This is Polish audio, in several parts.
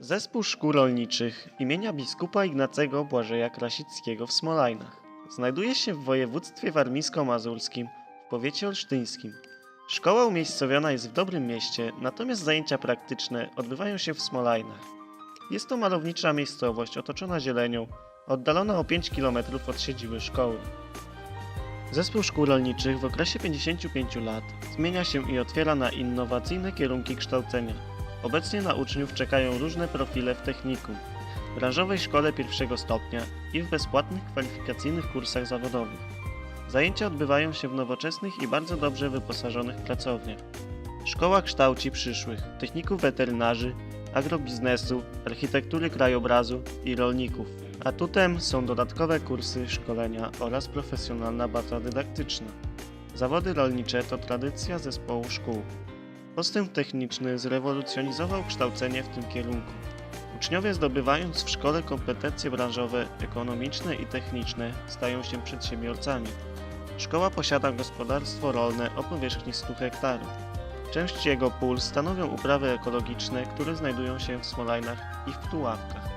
Zespół Szkół Rolniczych imienia biskupa Ignacego Błażeja Krasickiego w Smolajnach znajduje się w województwie warmińsko-mazurskim w powiecie olsztyńskim. Szkoła umiejscowiona jest w Dobrym Mieście, natomiast zajęcia praktyczne odbywają się w Smolajnach. Jest to malownicza miejscowość otoczona zielenią, oddalona o 5 km od siedziby szkoły. Zespół szkół rolniczych w okresie 55 lat zmienia się i otwiera na innowacyjne kierunki kształcenia. Obecnie na uczniów czekają różne profile w technikum, branżowej szkole pierwszego stopnia i w bezpłatnych kwalifikacyjnych kursach zawodowych. Zajęcia odbywają się w nowoczesnych i bardzo dobrze wyposażonych pracowniach. Szkoła kształci przyszłych techników weterynarzy, agrobiznesu, architektury krajobrazu i rolników. Atutem są dodatkowe kursy szkolenia oraz profesjonalna baza dydaktyczna. Zawody rolnicze to tradycja zespołu szkół. Postęp techniczny zrewolucjonizował kształcenie w tym kierunku. Uczniowie zdobywając w szkole kompetencje branżowe, ekonomiczne i techniczne stają się przedsiębiorcami. Szkoła posiada gospodarstwo rolne o powierzchni 100 hektarów. Część jego pól stanowią uprawy ekologiczne, które znajdują się w Smolajnach i w Tuławkach.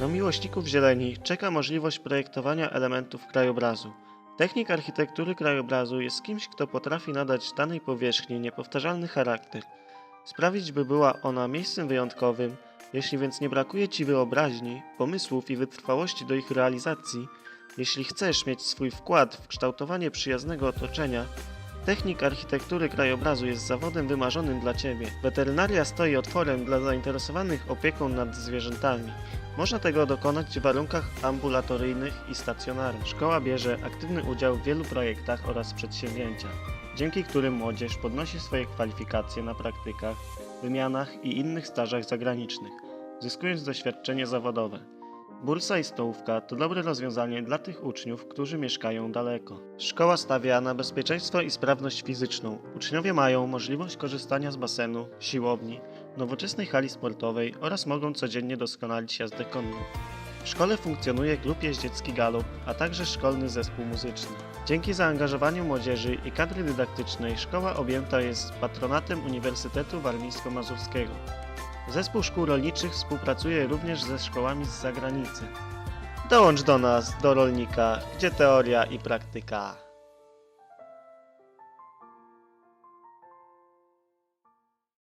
Na miłośników zieleni czeka możliwość projektowania elementów krajobrazu. Technik architektury krajobrazu jest kimś, kto potrafi nadać danej powierzchni niepowtarzalny charakter, sprawić, by była ona miejscem wyjątkowym. Jeśli więc nie brakuje Ci wyobraźni, pomysłów i wytrwałości do ich realizacji, jeśli chcesz mieć swój wkład w kształtowanie przyjaznego otoczenia, technik architektury krajobrazu jest zawodem wymarzonym dla Ciebie. Weterynaria stoi otworem dla zainteresowanych opieką nad zwierzętami. Można tego dokonać w warunkach ambulatoryjnych i stacjonarnych. Szkoła bierze aktywny udział w wielu projektach oraz przedsięwzięciach, dzięki którym młodzież podnosi swoje kwalifikacje na praktykach, wymianach i innych stażach zagranicznych, zyskując doświadczenie zawodowe. Bursa i stołówka to dobre rozwiązanie dla tych uczniów, którzy mieszkają daleko. Szkoła stawia na bezpieczeństwo i sprawność fizyczną. Uczniowie mają możliwość korzystania z basenu, siłowni, nowoczesnej hali sportowej oraz mogą codziennie doskonalić jazdę konną. W szkole funkcjonuje klub jeździecki Galup, a także szkolny zespół muzyczny. Dzięki zaangażowaniu młodzieży i kadry dydaktycznej szkoła objęta jest patronatem Uniwersytetu Warmińsko-Mazurskiego. Zespół szkół rolniczych współpracuje również ze szkołami z zagranicy. Dołącz do nas, do rolnika, gdzie teoria i praktyka.